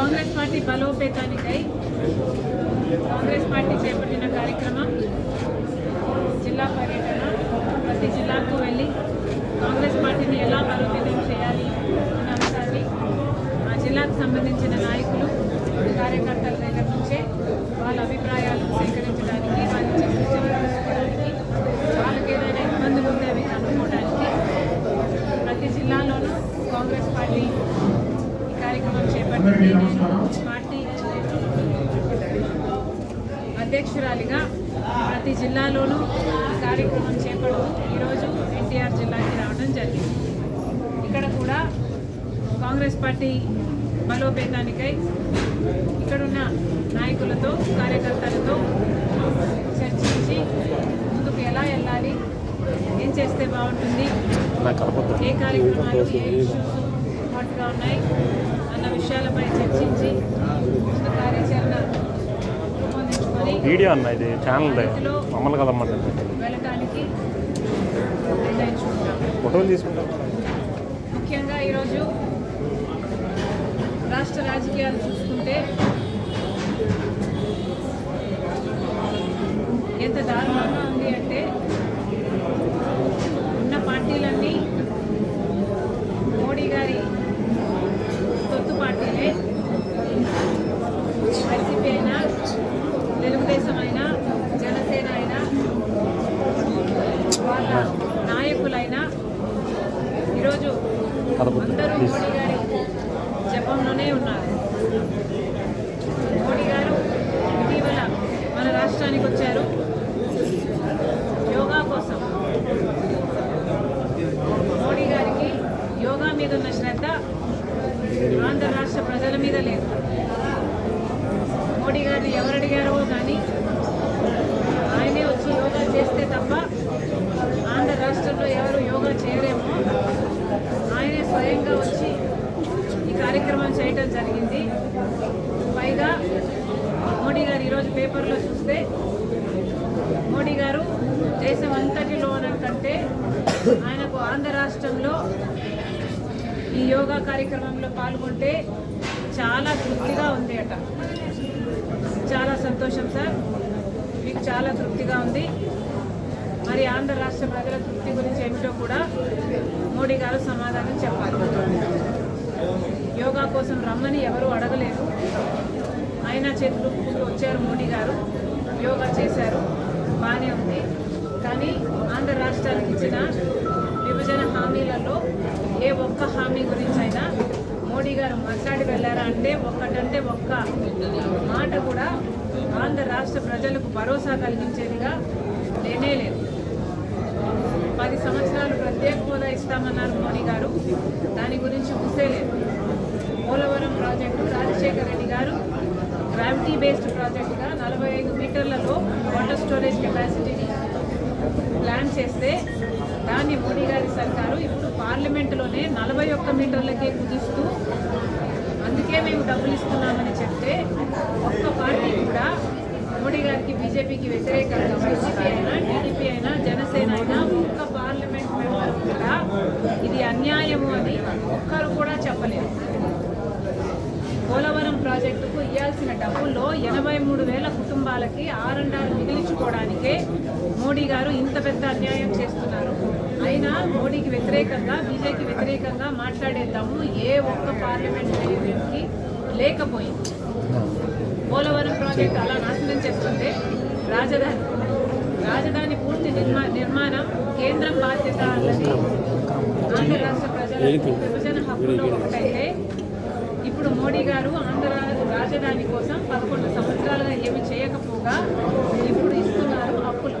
Congress party బలోపేతానికై Congress party చేపట్టిన కార్యక్రమం జిల్లా పర్యటన. ప్రతి జిల్లాకు వెళ్ళి కాంగ్రెస్ పార్టీని ఎలా బలోపేతం చేయాలి అనే అంశాన్ని ఆ జిల్లాకు సంబంధించిన నాయకులు కార్యకర్తల దగ్గర నుంచే వాళ్ళ అభిప్రాయాలను సేకరించడానికి వాళ్ళు సూచనలు తీసుకోవడానికి వాళ్ళకి ఏదైనా ఇబ్బందులు ఉంటే అవి కనుక్కోవడానికి ప్రతి జిల్లాలోనూ కాంగ్రెస్ పార్టీ ఈ కార్యక్రమం చేపట్టింది నేను పార్టీ అధ్యక్షురాలిగా ప్రతి జిల్లాలోనూ కార్యక్రమం చేపడుతూ ఈరోజు ఎన్టీఆర్ జిల్లాకి రావడం జరిగింది. ఇక్కడ కూడా కాంగ్రెస్ పార్టీ బలోపేతానికై ఇక్కడున్న నాయకులతో కార్యకర్తలతో చర్చించి ముందుకు ఎలా వెళ్ళాలి ఏం చేస్తే బాగుంటుంది ఏ కార్యక్రమాలు ఏ ఇష్యూస్ హాట్గా ఉన్నాయి అన్న విషయాలపై చర్చించి కార్యాచరణ రూపొందించుకొని వీడియో అన్న ఇది ఛానల్ మమ్మల్ని కదమ్మట వెళ్ళటానికి ఫోటోలు తీసుకుంటాం. ముఖ్యంగా ఈరోజు రాష్ట్ర రాజకీయాలు చూసుకుంటే ఎంత దారుణంగా ఉంది అంటే ఉన్న పార్టీలన్నీ మోడీ గారి తొత్తు పార్టీలే వైసీపీ అయినా తెలుగుదేశం అయినా జనసేన అయినా వాళ్ళ నాయకులైనా ఈరోజు అందరూ మోడీ గారి జపంలోనే ఉన్నారు. మోడీ గారు ఇటీవల మన రాష్ట్రానికి వచ్చారు. యోగా కోసం. మోడీ గారికి యోగా మీద ఉన్న శ్రద్ధ ఆంధ్ర రాష్ట్ర ప్రజల మీద లేదు. మోడీ గారిని ఎవరు అడిగారో కానీ ఆయనే వచ్చి యోగా చేస్తే తప్ప ఆంధ్ర రాష్ట్రంలో ఎవరు యోగా చేయరేమో ఆయనే స్వయంగా వచ్చి ఈ కార్యక్రమం చేయటం జరిగింది పైగా మోడీ గారు ఈరోజు పేపర్లో చూస్తే మోడీ గారు దేశం అంతటిలో కంటే ఆయనకు ఆంధ్ర రాష్ట్రంలో ఈ యోగా కార్యక్రమంలో పాల్గొంటే చాలా తృప్తిగా ఉంది అట చాలా సంతోషం సార్. మీకు చాలా తృప్తిగా ఉంది. మరి ఆంధ్ర రాష్ట్ర ప్రజల తృప్తి గురించి ఏమిటో కూడా మోడీ గారు సమాధానం చెప్పాలి. యోగా కోసం రమ్మని ఎవరూ అడగలేదు. అయినా చేతులు వచ్చారు మోడీ గారు. యోగా చేశారు. బాగానే ఉంది. కానీ ఆంధ్ర రాష్ట్రానికి ఇచ్చిన విభజన హామీలలో ఏ ఒక్క హామీ గురించి అయినా మోడీ గారు మాట్లాడి వెళ్ళారా అంటే ఒక్కటంటే ఒక్క మాట కూడా ఆంధ్ర రాష్ట్ర ప్రజలకు భరోసా కలిగించేదిగా లేనే లేదు. పది సంవత్సరాలు ప్రత్యేక హోదా ఇస్తామన్నారు మోడీ గారు. దాని గురించి ఊసేలేదు Polavaram project Rajasekhara Reddy garu gravity based ప్రాజెక్ట్గా నలభై ఐదు మీటర్లలో వాటర్ స్టోరేజ్ కెపాసిటీని ప్లాన్ చేస్తే దాన్ని మోడీ గారి సర్కారు ఇప్పుడు పార్లమెంటులోనే నలభై ఒక్క మీటర్లకే కుదిస్తూ అందుకే మేము డబ్బులు ఇస్తున్నామని చెప్తే ఒక్క పార్టీ కూడా మోడీ గారికి బీజేపీకి వ్యతిరేకంగా వైసీపీ అయినా టీడీపీ అయినా జనసేన అయినా ఒక్క పార్లమెంట్ మెంబర్ కూడా ఇది అన్యాయము అని ఒక్కరు కూడా చెప్పలేదు. డబ్బుల్లో ఎనభై మూడు వేల కుటుంబాలకి ఆరండాలు మిగిలించుకోవడానికే మోడీ గారు ఇంత పెద్ద అన్యాయం చేస్తున్నారు. అయినా మోడీకి వ్యతిరేకంగా బీజేపీకి వ్యతిరేకంగా మాట్లాడేద్దాము ఏ ఒక్క పార్లమెంటరీకి లేకపోయింది. పోలవరం ప్రాజెక్ట్ అలా నాశనం చేస్తుంటే రాజధాని రాజధాని పూర్తి నిర్మా నిర్మాణం కేంద్రం బాధ్యత అన్నది ఆంధ్ర రాష్ట్ర ప్రజలకు విభజన హక్కులో ఒకటైతే ఇప్పుడు మోడీ గారు ఆంధ్ర రాజధాని కోసం పదకొండు సంవత్సరాలుగా ఏమి చేయకపోగా ఇప్పుడు ఇస్తున్నారు అప్పులు.